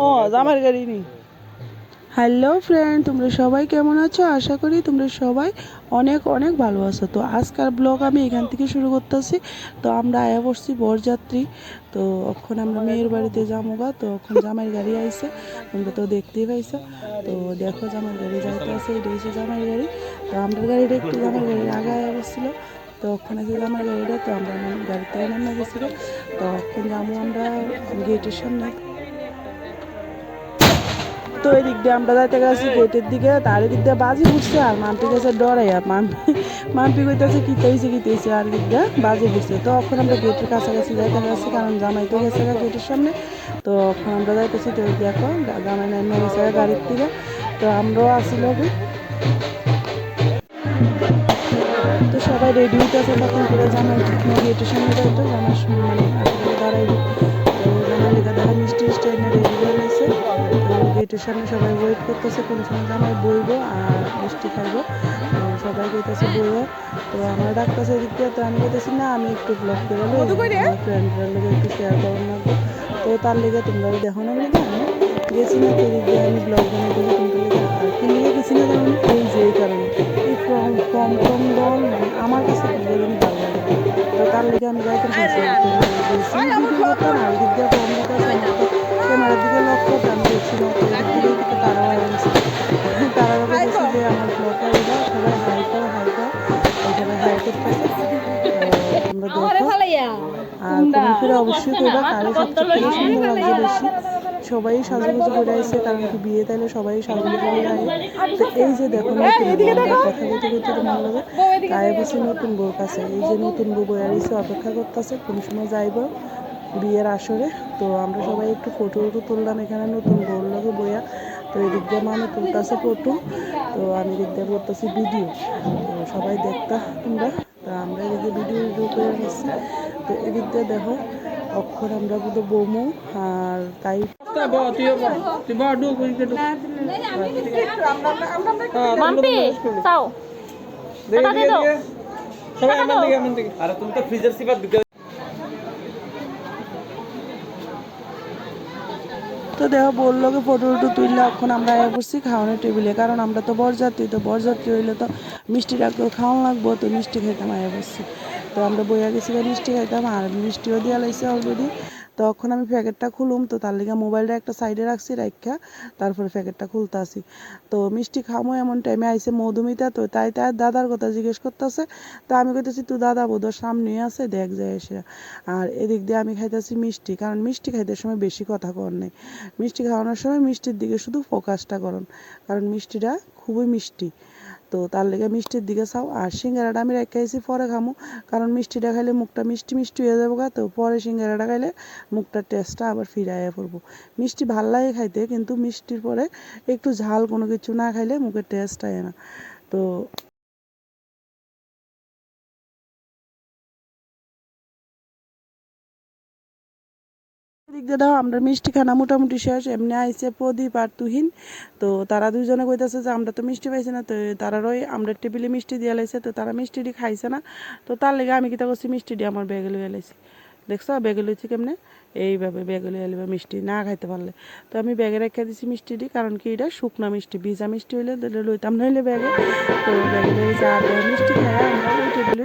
ও জামার গাড়ি নেই হ্যালো ফ্রেন্ড তোমরা সবাই কেমন আছো? আশা করি তোমরা সবাই অনেক অনেক ভালো আছো। তো আজকাল ব্লগ আমি এখান থেকে শুরু করতেছি। তো আমরা আয়া পড়ছি বরযাত্রী। তো এখন আমরা মেয়ের বাড়িতে যাব গা। তো এখন জামাইয়ের গাড়ি আইসে তোমরা তো দেখতেই পাইছো। তো দেখো জামাইয়ের গাড়ি যাইতে আছে এটা হচ্ছে জামাইয়ের গাড়ি। তো আমরা গাড়িটা একটু জামাইয়ের গাড়ির আগে আয়া বসছিল তো ওখানে যে আমার গাড়িটা তো আমরা গাড়িতে নেমে গেছিল তো এখন যাব আমরা গেটের সামনে। তো এই দিক দিয়ে আমরা যাইতে গেছি গেটের দিকে তার দিক দিয়ে বাজি উঠছে, আর মাম্পি গেছে ডরাইয়া। মাম্পি মাম্পি কইতেছে কি তৈছে কি তৈছে আর দিক দিয়ে বাজি উঠছে। তো এখন আমরা গেটের কাছাকাছি যাইতে গেছি, কারণ জামাই তো গেছে গেটের সামনে। তো এখন আমরা যাইতেছি তো দেখো, জামাই নামে গেছে গাড়ির থেকে তো আমরাও আসি লগে। তো সবাই রেডি হইতেছে তখন করে জামাই গেটের সামনে যাইতো জামার মানে দাঁড়াইব তো জামাই লেখা দেখা মিষ্টি এনে রেডি হয়ে গেছে। তো গেটের সামনে সবাই ওয়েট করতেছে কোন সময় জামাই বইবো আর মিষ্টি খাইবো। সবাই কইতেছে বইবো। তো আমার ডাকতেছে এদিক দিয়ে তো আমি কইতেছি না আমি একটু ব্লগ করে আমার ফ্রেন্ডদের লোক একটু শেয়ার করো না তো তার লেগে তোমরা দেখো না লেগে আমি গেছি না তো এদিক আমি ব্লগ বানিয়ে দিই কিন্তু লেগে আর কি গেছি না যেমন এই যে এই কারণে। এই কম কম কম রং মানে আমার কাছে বেরোনি ভালো লাগে তো তার লেগে আমি যাইতে পারছি ভিডিও করতাম আর দিক দিয়ে দিতে ক্যামেরার দিকে লক্ষ্য করতে আমি দেখছি না তো কিন্তু তারা হয়ে গেছে। তারা গেছে যে আমার ব্লগটা এটা সবাই হাই করো হাই করো। এখানে হাই করতেছে তো আমরা দেখো। আর তুমি অবশ্যই করবা কারও সবচেয়ে থেকে সুন্দর লাগছে বেশি। সবাই সাজুগুজু করে আসছে কারণ কি বিয়ে তাইলে সবাই সাজুগুজু করে আসে তো এই যে দেখো নতুন কথা বলতে বলতে তোমার লগে গায়ে বসে নতুন বউ কাছে। এই যে নতুন বউ বইয়া রয়েছে অপেক্ষা করতেছে কোন সময় যাইব বিয়ের আসরে। তো আমরা সবাই একটু ফটো টটো তুললাম এখানে নতুন বউর লগে বইয়া। তো এদিক দিয়ে মানে তুলতেছে ফটো। তো আমি এদিক দিয়ে করতেছি ভিডিও। তো সবাই দেখতা তোমরা। তো আমরা এদিকে ভিডিও ভিডিও করে নিচ্ছি তো এদিক দিয়ে দেখো অক্ষর আমরা কিন্তু বৌমু আর তাই আরে তুমি তো ফ্রিজের সিপার তো দেখো বলল কি ফটো টটো তুললে এখন আমরা আয়া করছি খাওয়ানোর টেবিলে কারণ আমরা তো বরযাত্রী তো বরযাত্রী হইলে তো মিষ্টি রাখতো খাওয়ানো লাগবো, তো মিষ্টি খাইতাম আয়া করছি। তো আমরা বইয়া গেছি মিষ্টি খাইতাম আর মিষ্টিও দিয়া লাগছে অলরেডি তখন আমি প্যাকেটটা খুলুম, তো তার লিগে মোবাইলটা একটা সাইডে রাখছি রাখা তারপরে প্যাকেটটা খুলতে আসি। তো মিষ্টি খামো এমন টাইমে আইসে মধুমিতা, তো তাই তার দাদার কথা জিজ্ঞেস করতেছে। তো আমি কইতেছি তুই দাদা বোধর সামনে আছে, দেখ যায় এসে। আর এদিক দিয়ে আমি খাইতেছি মিষ্টি, কারণ মিষ্টি খাইতে সময় বেশি কথা কর নেই। মিষ্টি খাওয়ানোর সময় মিষ্টির দিকে শুধু ফোকাসটা করুন কারণ মিষ্টিটা খুবই মিষ্টি। তো তার লেগে মিষ্টির দিকে চাও। আর সিঙ্গারাটা আমি রেখেছি পরে খামো। কারণ মিষ্টিটা খাইলে মুখটা মিষ্টি মিষ্টি হয়ে যাব গা তো পরে সিঙ্গারাটা খাইলে মুখটার টেস্টটা আবার ফিরাইয়া পড়ব। মিষ্টি ভালো লাগে খাইতে, কিন্তু মিষ্টির পরে একটু ঝাল কোনো কিছু না খাইলে মুখের টেস্ট হয় না। তো আমরা মিষ্টি খানা মোটামুটি শেষ, এমনি আইসে প্রদীপ আর তুহিন। তো তারা দুজনে কইতেছে যে, আমরা তো মিষ্টি পাইছি না। তো তারারই আমরা টেবিলে মিষ্টি দিয়ে লাইছে, তো তারা মিষ্টিটি খাইছে না। তো তার লেগে আমি কিতা করছি, মিষ্টিটি আমার ব্যাগে লইয়া লাইছি। দেখছ ব্যাগে লইছি কেমনে? এইভাবে ব্যাগে লইয়া লিবা মিষ্টি না খাইতে পারলে। তো আমি ব্যাগে রেখে দিছি মিষ্টিটি, কারণ কি এটা? শুকনা মিষ্টি, ভিজা মিষ্টি হইলে লইতাম নইলে ব্যাগে। তো ব্যাগে লই যা মিষ্টি খাই আমরা ওই টেবিলে